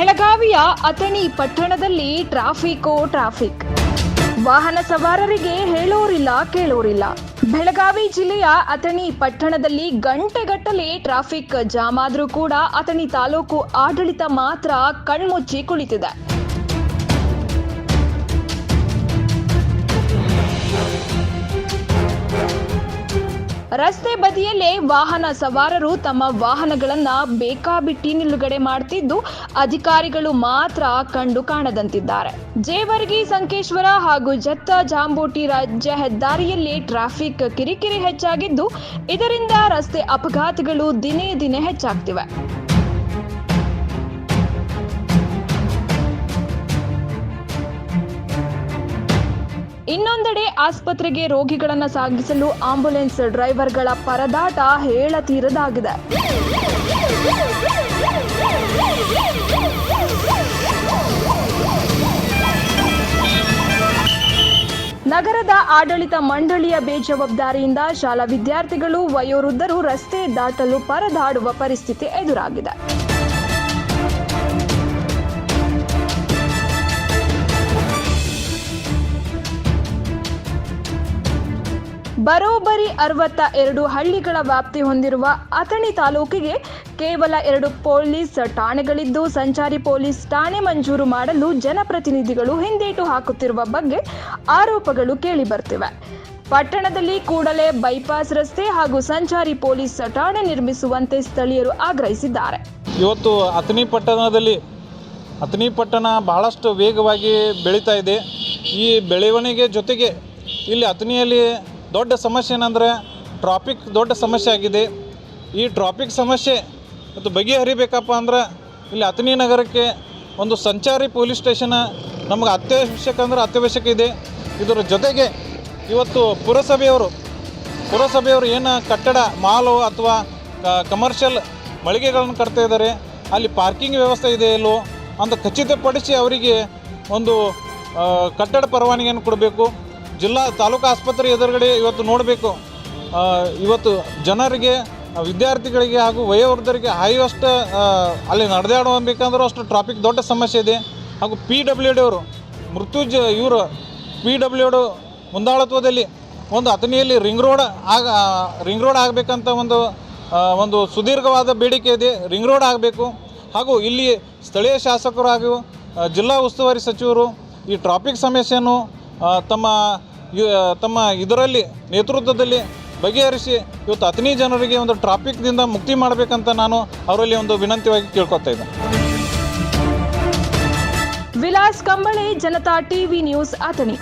ಬೆಳಗಾವಿಯ ಅಥಣಿ ಪಟ್ಟಣದಲ್ಲಿ ಟ್ರಾಫಿಕೋ ಟ್ರಾಫಿಕ್ ವಾಹನ ಸವಾರರಿಗೆ ಹೇಳೋರಿಲ್ಲ, ಕೇಳೋರಿಲ್ಲ. ಬೆಳಗಾವಿ ಜಿಲ್ಲೆಯ ಅಥಣಿ ಪಟ್ಟಣದಲ್ಲಿ ಗಂಟೆಗಟ್ಟಲೆ ಟ್ರಾಫಿಕ್ ಜಾಮ್ ಆದರೂ ಕೂಡ ಅಥಣಿ ತಾಲೂಕು ಆಡಳಿತ ಮಾತ್ರ ಕಣ್ಮುಚ್ಚಿ ಕುಳಿತಿದೆ. ರಸ್ತೆ ಬದಿಯಲ್ಲೇ ವಾಹನ ಸವಾರರು ತಮ್ಮ ವಾಹನಗಳನ್ನ ಬೇಕಾಬಿಟ್ಟಿ ನಿಲುಗಡೆ ಮಾಡ್ತಿದ್ದು, ಅಧಿಕಾರಿಗಳು ಮಾತ್ರ ಕಂಡು ಕಾಣದಂತಿದ್ದಾರೆ. ಜೇವರ್ಗಿ ಸಂಕೇಶ್ವರ ಹಾಗೂ ಜತ್ತ ಜಾಂಬೋಟಿ ರಾಜ್ಯ ಹೆದ್ದಾರಿಯಲ್ಲಿ ಟ್ರಾಫಿಕ್ ಕಿರಿಕಿರಿ ಹೆಚ್ಚಾಗಿದ್ದು, ಇದರಿಂದ ರಸ್ತೆ ಅಪಘಾತಗಳು ದಿನೇ ದಿನೇ ಹೆಚ್ಚಾಗ್ತಿವೆ. ಇನ್ನೊಂದೆಡೆ ಆಸ್ಪತ್ರೆಗೆ ರೋಗಿಗಳನ್ನು ಸಾಗಿಸಲು ಆಂಬುಲೆನ್ಸ್ ಡ್ರೈವರ್ಗಳ ಪರದಾಟ ಹೇಳತೀರದಾಗಿದೆ. ನಗರದ ಆಡಳಿತ ಮಂಡಳಿಯ ಬೇಜವಾಬ್ದಾರಿಯಿಂದ ಶಾಲಾ ವಿದ್ಯಾರ್ಥಿಗಳು, ವಯೋವೃದ್ಧರು ರಸ್ತೆ ದಾಟಲು ಪರದಾಡುವ ಪರಿಸ್ಥಿತಿ ಎದುರಾಗಿದೆ. ಬರೋಬ್ಬರಿ ಅರವತ್ತ ಎರಡು ಹಳ್ಳಿಗಳ ವ್ಯಾಪ್ತಿ ಹೊಂದಿರುವ ಅಥಣಿ ತಾಲೂಕಿಗೆ ಕೇವಲ ಎರಡು ಪೊಲೀಸ್ ಠಾಣೆಗಳಿದ್ದು, ಸಂಚಾರಿ ಪೊಲೀಸ್ ಠಾಣೆ ಮಂಜೂರು ಮಾಡಲು ಜನಪ್ರತಿನಿಧಿಗಳು ಹಿಂದೇಟು ಹಾಕುತ್ತಿರುವ ಬಗ್ಗೆ ಆರೋಪಗಳು ಕೇಳಿಬರ್ತಿವೆ. ಪಟ್ಟಣದಲ್ಲಿ ಕೂಡಲೇ ಬೈಪಾಸ್ ರಸ್ತೆ ಹಾಗೂ ಸಂಚಾರಿ ಪೊಲೀಸ್ ಠಾಣೆ ನಿರ್ಮಿಸುವಂತೆ ಸ್ಥಳೀಯರು ಆಗ್ರಹಿಸಿದ್ದಾರೆ. ಇವತ್ತು ಅಥಣಿ ಪಟ್ಟಣದಲ್ಲಿ, ಅಥಣಿ ಪಟ್ಟಣ ಬಹಳಷ್ಟು ವೇಗವಾಗಿ ಬೆಳೀತಾ ಇದೆ. ಈ ಬೆಳವಣಿಗೆ ಜೊತೆಗೆ ಇಲ್ಲಿ ಅಥಣಿಯಲ್ಲಿ ದೊಡ್ಡ ಸಮಸ್ಯೆ ಏನಂದರೆ ಟ್ರಾಫಿಕ್ ದೊಡ್ಡ ಸಮಸ್ಯೆ ಆಗಿದೆ. ಈ ಟ್ರಾಫಿಕ್ ಸಮಸ್ಯೆ ಮತ್ತು ಬಗೆಹರಿಬೇಕಪ್ಪ ಅಂದ್ರೆ ಇಲ್ಲಿ ಅಥಣಿ ನಗರಕ್ಕೆ ಒಂದು ಸಂಚಾರಿ ಪೊಲೀಸ್ ಸ್ಟೇಷನ್ ನಮಗೆ ಅತ್ಯವಶ್ಯಕ ಅಂದ್ರೆ ಅತ್ಯವಶ್ಯಕ ಇದೆ. ಇದರ ಜೊತೆಗೆ ಇವತ್ತು ಪುರಸಭೆಯವರು ಪುರಸಭೆಯವರು ಏನು ಕಟ್ಟಡ, ಮಾಲು ಅಥವಾ ಕಮರ್ಷಿಯಲ್ ಮಳಿಗೆಗಳನ್ನು ಕಟ್ತಾ ಇದ್ದಾರೆ. ಅಲ್ಲಿ ಪಾರ್ಕಿಂಗ್ ವ್ಯವಸ್ಥೆ ಇದೆ ಇಲ್ಲೋ ಅಂತ ಖಚಿತಪಡಿಸಿ ಅವರಿಗೆ ಒಂದು ಕಟ್ಟಡ ಪರವಾನಗಿಯನ್ನು ಕೊಡಬೇಕು. ಜಿಲ್ಲಾ ತಾಲೂಕು ಆಸ್ಪತ್ರೆ ಎದುರುಗಡೆ ಇವತ್ತು ನೋಡಬೇಕು. ಇವತ್ತು ಜನರಿಗೆ, ವಿದ್ಯಾರ್ಥಿಗಳಿಗೆ ಹಾಗೂ ವಯೋವೃದ್ಧರಿಗೆ ಹಾಯುವಷ್ಟು ಅಲ್ಲಿ ನಡೆದಾಡಬೇಕಂದ್ರೂ ಅಷ್ಟು ಟ್ರಾಫಿಕ್ ದೊಡ್ಡ ಸಮಸ್ಯೆ ಇದೆ. ಹಾಗೂ ಪಿ ಡಬ್ಲ್ಯೂ ಡಿ ಅವರು ಮೃತ್ಯುಜ ಇವರು ಪಿ ಡಬ್ಲ್ಯೂ ಡಿ ಮುಂದಾಳತ್ವದಲ್ಲಿ ಒಂದು ಅಥಣಿಯಲ್ಲಿ ರಿಂಗ್ ರೋಡ್ ಆಗ ರಿಂಗ್ ರೋಡ್ ಆಗಬೇಕಂತ ಒಂದು ಒಂದು ಸುದೀರ್ಘವಾದ ಬೇಡಿಕೆ ಇದೆ. ರಿಂಗ್ ರೋಡ್ ಆಗಬೇಕು. ಹಾಗೂ ಇಲ್ಲಿ ಸ್ಥಳೀಯ ಶಾಸಕರು ಹಾಗೂ ಜಿಲ್ಲಾ ಉಸ್ತುವಾರಿ ಸಚಿವರು ಈ ಟ್ರಾಫಿಕ್ ಸಮಸ್ಯೆಯನ್ನು ತಮ್ಮ ತಮ್ಮ ಇದರಲ್ಲಿ ನೇತೃತ್ವದಲ್ಲಿ ಬಗೆಹರಿಸಿ ಇವತ್ತು ಅತನಿ ಜನರಿಗೆ ಒಂದು ಟ್ರಾಫಿಕ್ದಿಂದ ಮುಕ್ತಿ ಮಾಡಬೇಕಂತ ನಾನು ಅವರಲ್ಲಿ ಒಂದು ವಿನಂತಿಯಾಗಿ ಕೇಳ್ಕೊತಾ ಇದ್ದೆ. Vilas Kamble, Janata TV news Athani